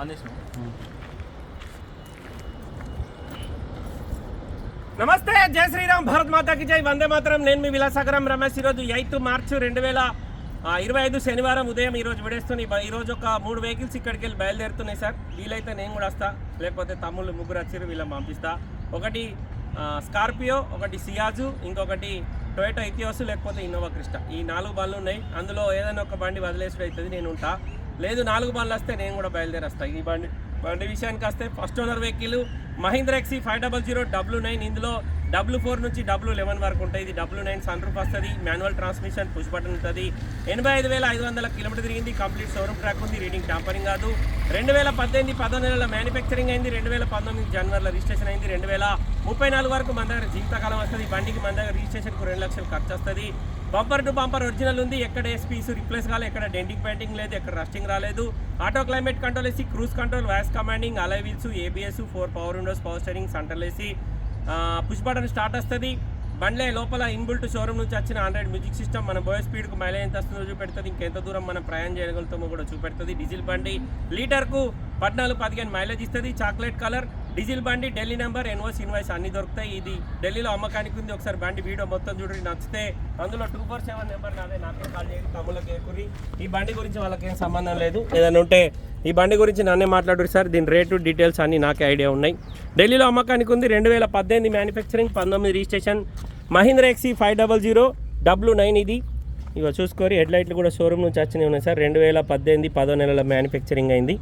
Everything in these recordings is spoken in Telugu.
ఆన్ నమస్తే జై శ్రీరామ్ భారత్ మాతాకి జై వందే మాత్రం. నేను మీ విలాసాగరం రమేష్. ఈరోజు ఎయిత్ మార్చ్ రెండు వేల ఇరవై ఐదు శనివారం ఉదయం ఈరోజు విడేస్తుంది. ఈ ఈరోజు ఒక మూడు వెహికల్స్ ఇక్కడికి వెళ్ళి బయలుదేరుతున్నాయి సార్. వీలైతే నేను కూడా వస్తా. లేకపోతే తమ్ముళ్ళు ముగ్గురు వచ్చారు వీళ్ళని పంపిస్తా. ఒకటి స్కార్పియో ఒకటి సియాజు ఇంకొకటి టొయోటో ఇథియోస్ లేకపోతే ఇన్నోవా క్రిస్టా. ఈ నాలుగు బండ్లు ఉన్నాయి. అందులో ఏదైనా ఒక బండి వదిలేసుడు అవుతుంది నేను ఉంటా. లేదు నాలుగు బండ్లు వస్తే నేను కూడా బయలుదేరేస్తా. ఈ బండి బండి విషయానికి వస్తే first owner vehicle Mahindra XUV five double zero W nine ఇందులో డబ్ల్యూ ఫోర్ నుంచి డబ్ల్యూ లెవెన్ వరకు ఉంటుంది ఇది డబ్ల్యూ నైన్ సన్ రూఫ్ వస్తుంది. మాన్యువల్ ట్రాన్స్మిషన్ పుష్ బటన్ ఉంటుంది. ఎనభై ఐదు వేల ఐదు వందల కిలోమీటర్ తిరిగింది. కంప్లీట్ షోరూమ్ ట్రాక్ ఉంది. రీడింగ్ టాంపరింగ్ కాదు. రెండు వేల పద్దెనిమిది పదకొండు నెలల మ్యానుఫ్యాక్చరింగ్ అయింది. రెండు వేల పంతొమ్మిది జనవరిలో రిజిస్ట్రేషన్ అయింది. రెండు వేల ముప్పై నాలుగు వరకు మన దగ్గర జీవితకాలం వస్తుంది. బండికి మన దగ్గర రిజిస్ట్రేషన్కు రెండు లక్షలు ఖర్చు వస్తుంది. బంపర్ టు బంపర్ ఒరిజినల్ ఉంది. ఎక్కడ ఎస్పీస్ రిప్లేస్ కాలేదు ఎక్కడ డెంటింగ్ పెయింటింగ్ లేదు ఎక్కడ రస్టింగ్ రాలేదు. ఆటో క్లైమేట్ కంట్రోల్ వేసి cruise control voice commanding alloy wheels ABS four power windows power steering సెంటర్లు వేసి పుష్ బటన్ స్టార్ట్ వస్తుంది. బండ్లే లోపల ఇన్బుల్ట్ షోరూమ్ నుంచి వచ్చిన ఆండ్రాయిడ్ మ్యూజిక్ సిస్టమ్ మన బోయ్ స్పీడ్కు మైలేజ్ ఎంత వస్తుందో చూపెడుతుంది. ఇంకెంత దూరం మనం ప్రయాణం చేయగలుగుతామో కూడా చూపెడుతుంది. డీజిల్ బండి లీటర్కు పద్నాలుగు పదిహేను మైలేజ్ ఇస్తుంది. చాక్లెట్ కలర్ డీజిల్ బండి ఢిల్లీ నెంబర్ ఎన్ఓస్ ఇన్వాయిస్ అన్ని దొరుకుతాయి. ఇది ఢిల్లీలో అమ్మకానికి ఉంది. ఒకసారి బండి వీడియో మొత్తం చూడండి. నచ్చితే అందులో టూ ఫోర్ సెవెన్ నెంబర్ నాదే. నాకే కాల్ చేయండి. తమ్ముళ్ళకి ఏకూరి. ఈ బండి గురించి వాళ్ళకేం సంబంధం లేదు. ఏదైనా ఉంటే ఈ బండి గురించి నన్నే మాట్లాడు సార్. దీని రేటు డీటెయిల్స్ అన్నీ నాకే ఐడియా ఉన్నాయి. ఢిల్లీలో అమ్మకానికి ఉంది రెండు వేల పద్దెనిమిది మ్యానుఫ్యాక్చరింగ్ పంతొమ్మిది registration Mahindra XUV five double zero W nine ఇది. ఇక చూసుకోరి హెడ్ లైట్లు కూడా షోరూమ్ నుంచి వచ్చినాయి ఉన్నాయి సార్. రెండు వేల పద్దెనిమిది పదో నెలల మ్యానుఫ్యాక్చరింగ్ అయింది.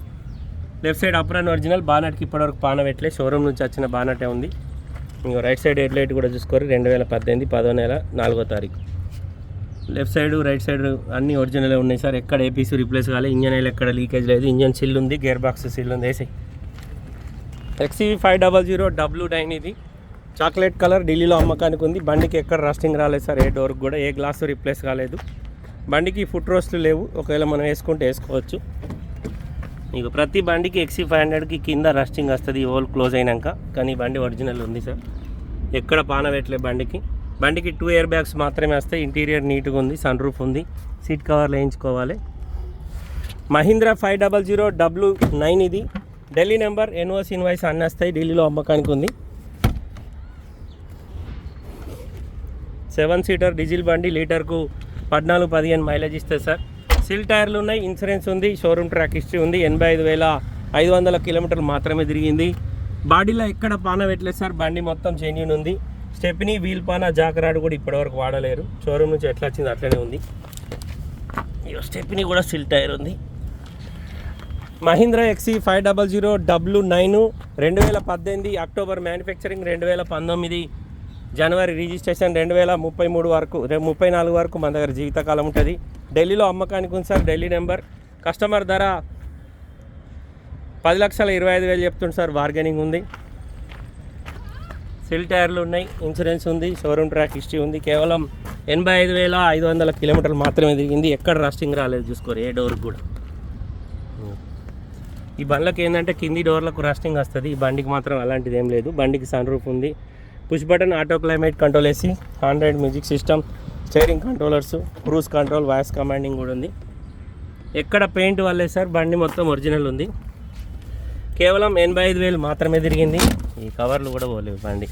లెఫ్ట్ సైడ్ అప్రాన్ ఒరిజినల్ బానట్కి ఇప్పటివరకు పాన పెట్టలే. షోరూమ్ నుంచి వచ్చిన బానటే ఉంది. ఇంకో రైట్ సైడ్ హెడ్ లైట్ కూడా చూసుకోరు. రెండు వేల పద్దెనిమిది పదో నెల నాలుగో తారీఖు. లెఫ్ట్ సైడ్ రైట్ సైడ్ అన్ని ఒరిజినల్ ఉన్నాయి సార్. ఎక్కడ ఏపీసీ రిప్లేస్ కాలేదు ఇంజన్ ఆయిల్ ఎక్కడ లీకేజ్ లేదు. ఇంజన్ సిల్ ఉంది. గేర్ బాక్స్ సిల్ ఉంది. వేసి XUV five double zero W nine ఇది. చాక్లెట్ కలర్ ఢిల్లీలో అమ్మకానికి ఉంది. బండికి ఎక్కడ రస్టింగ్ రాలేదు సార్. ఏ డోర్కి కూడా ఏ గ్లాస్ రిప్లేస్ కాలేదు. బండికి ఫుట్ రోస్ట్లు లేవు. ఒకవేళ మనం వేసుకుంటే వేసుకోవచ్చు. నీకు ప్రతి బండికి ఎక్సీ ఫైవ్ హండ్రెడ్కి కింద రస్టింగ్ వస్తుంది ఓల్ క్లోజ్ అయినాక. కానీ బండి ఒరిజినల్ ఉంది సార్ ఎక్కడ పాన పెట్టలే బండికి. బండికి టూ ఇయర్ బ్యాగ్స్ మాత్రమే వస్తాయి. ఇంటీరియర్ నీట్గా ఉంది సన్ రూఫ్ ఉంది. సీట్ కవర్లు వేయించుకోవాలి. Mahindra five double zero W nine ఇది. ఢిల్లీ నెంబర్ ఎన్ఓస్ ఇన్వాయిస్ అన్నీ వస్తాయి ఢిల్లీలో అమ్మకానికి ఉంది. సెవెన్ సీటర్ డీజిల్ బండి లీటర్కు పద్నాలుగు పదిహేను మైలేజ్ ఇస్తుంది సార్ సిల్ టైర్లు ఉన్నాయి ఇన్సూరెన్స్ ఉంది షోరూమ్ ట్రాక్ హిస్టరీ ఉంది. ఎనభై ఐదు వేల ఐదు వందల కిలోమీటర్లు మాత్రమే తిరిగింది. బాడీలో ఎక్కడ పాన పెట్టలేదు సార్ బండి మొత్తం జెన్యున్ ఉంది. స్టెప్ని వీల్ పాన జాకరాడు కూడా ఇప్పటివరకు వాడలేరు. షోరూమ్ నుంచి ఎట్లా వచ్చింది అట్లనే ఉంది. ఇగో స్టెప్ని కూడా సిల్ టైర్ ఉంది. Mahindra XUV five double zero W nine రెండు వేల పద్దెనిమిది అక్టోబర్ మ్యానుఫ్యాక్చరింగ్ రెండు వేల పంతొమ్మిది జనవరి రిజిస్ట్రేషన్ రెండు వేల ముప్పై మూడు వరకు రే ముప్పై నాలుగు వరకు మన దగ్గర జీవితకాలం ఉంటుంది. ఢిల్లీలో అమ్మకానికి ఉంది సార్ ఢిల్లీ నెంబర్. కస్టమర్ ధర పది లక్షల ఇరవై ఐదు వేలు చెప్తుంది సార్ బార్గెనింగ్ ఉంది. సిల్ టైర్లు ఉన్నాయి ఇన్సూరెన్స్ ఉంది షోరూమ్ ట్రాక్ హిస్టరీ ఉంది. కేవలం ఎనభై ఐదు వేల ఐదు వందల కిలోమీటర్లు మాత్రమే తిరిగింది. ఎక్కడ రస్టింగ్ రాలేదు చూసుకోరు ఏ డోర్కి కూడా. ఈ బండ్లకు ఏంటంటే కింది డోర్లకు రస్టింగ్ వస్తుంది. ఈ బండికి మాత్రం అలాంటిది ఏం లేదు. బండికి సన్ రూఫ్ ఉంది. Push button auto climate control వేసి Android music system steering controllers cruise control voice commanding కూడా ఉంది. ఎక్కడ పెయింట్ వల్లే సార్ బండి మొత్తం ఒరిజినల్ ఉంది. కేవలం ఎనభై ఐదు వేలు మాత్రమే తిరిగింది. ఈ కవర్లు కూడా పోలేవు బండి.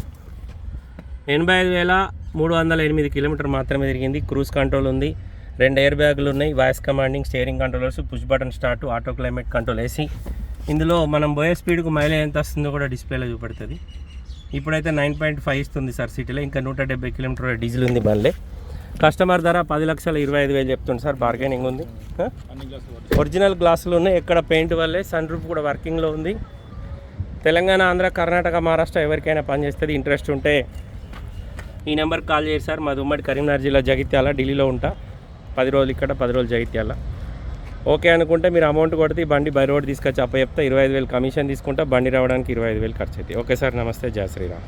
ఎనభై ఐదు వేల మూడు వందల ఎనిమిది కిలోమీటర్ మాత్రమే తిరిగింది. క్రూజ్ కంట్రోల్ ఉంది. రెండు ఎయిర్ బ్యాగులు ఉన్నాయి. Voice commanding steering controllers push button start auto climate control వేసి ఇందులో మనం పోయే స్పీడ్కు మైలేజ్ ఎంత వస్తుందో కూడా డిస్ప్లేలో చూపెడుతుంది. ఇప్పుడైతే నైన్ పాయింట్ ఫైవ్ ఇస్తుంది సార్ సిటీలో ఇంకా నూట డెబ్బై కిలోమీటర్ డీజిల్ ఉంది బండ్లే. కస్టమర్ ధర పది లక్షల ఇరవై ఐదు వేలు చెప్తుంది సార్ బార్గెనింగ్ ఉంది. ఒరిజినల్ గ్లాసులు ఉన్నాయి ఎక్కడ పెయింట్ వల్లే సన్ రూఫ్ కూడా వర్కింగ్లో ఉంది. తెలంగాణ ఆంధ్ర కర్ణాటక మహారాష్ట్ర ఎవరికైనా పనిచేస్తుంది ఇంట్రెస్ట్ ఉంటే ఈ నెంబర్కి కాల్ చేయండి సార్. మాది ఉమ్మడి కరీంనగర్ జిల్లా జగిత్యాల ఢిల్లీలో ఉంటా. పది రోజులు ఇక్కడ పది రోజులు జగిత్యాల. ఓకే అనుకుంటే మీరు అమౌంట్ కొడితే ఈ బండి బై రోడ్ తీసుకొచ్చి అప్ప చెప్తే ఇరవై ఐదు వేలు కమిషన్ తీసుకుంటా బండి రావడానికి ఇరవై ఐదు వేలు ఖర్చు అవుతాయి ఓకే సార్ నమస్తే జయ శ్రీరామ్.